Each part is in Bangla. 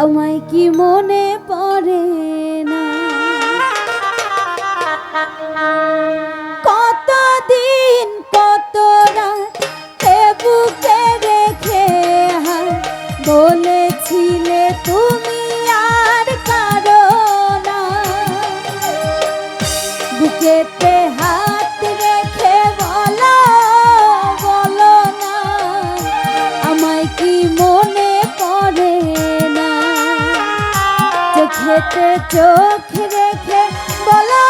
আমায় কি মনে পড়ে না? কতদিন কত রাত বুকে রেখে বলেছিলে তুমি? চোখেতে চোখ রেখে বলো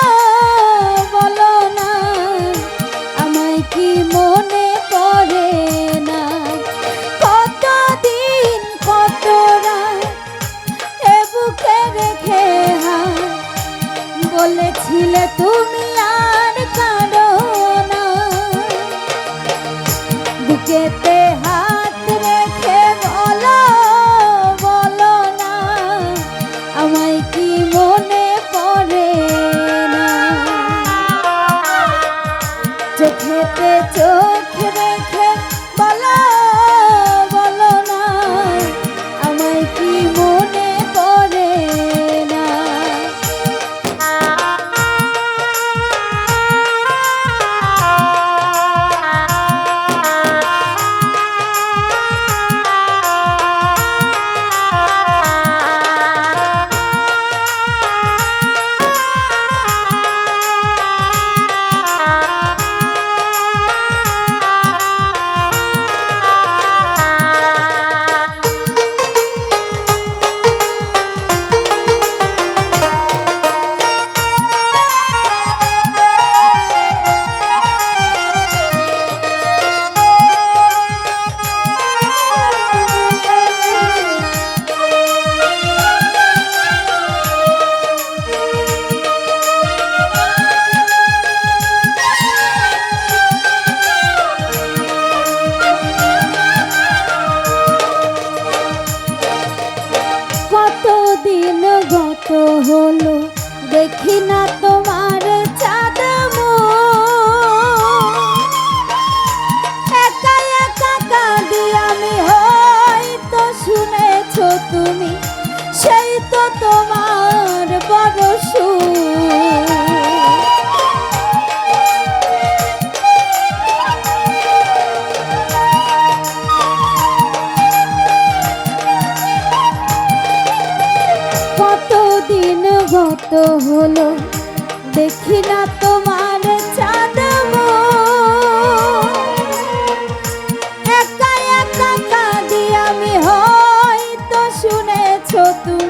বলো না, আমায় কি মনে পড়ে না? কত রাত এ বুকে রেখে হা বলেছিলে তুমি হলো দেখি না তোমার চাঁদ একা একা কাঁদি আমি হয়তো শুনেছ তুমি সেই তো কতদিন গত হলো দেখি না তোমার চাঁদ একা একা কাঁদি আমি হয়তো শুনেছ তুমি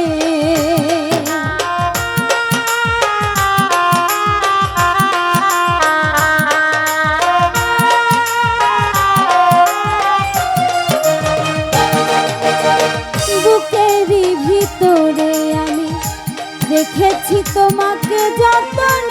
রেখেছি তোমাকে যতনে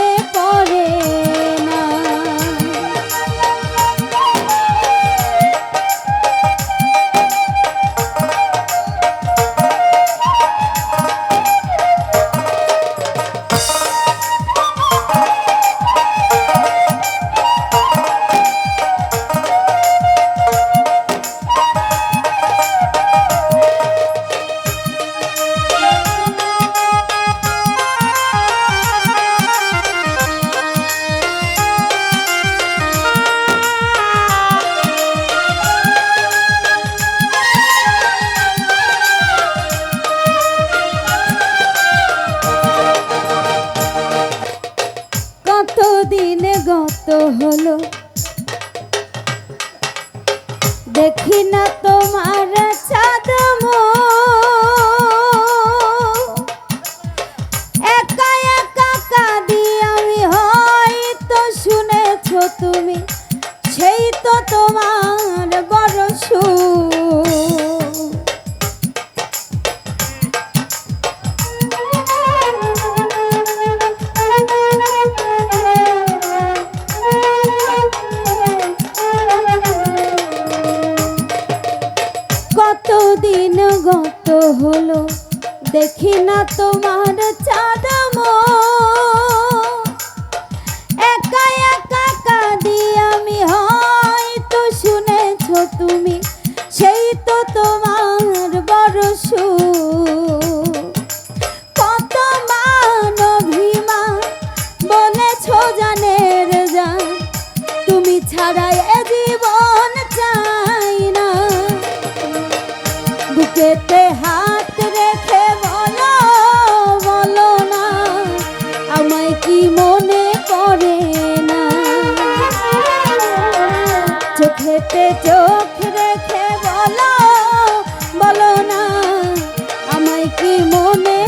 দেখি না তোমার চাঁদম গত হলো দেখি না তোমার চাঁদম হাত রেখে বলো বলো না, আমায় কি মনে করে না? চোখেতে চোখ রেখে বলো বলো না, আমায় কি মনে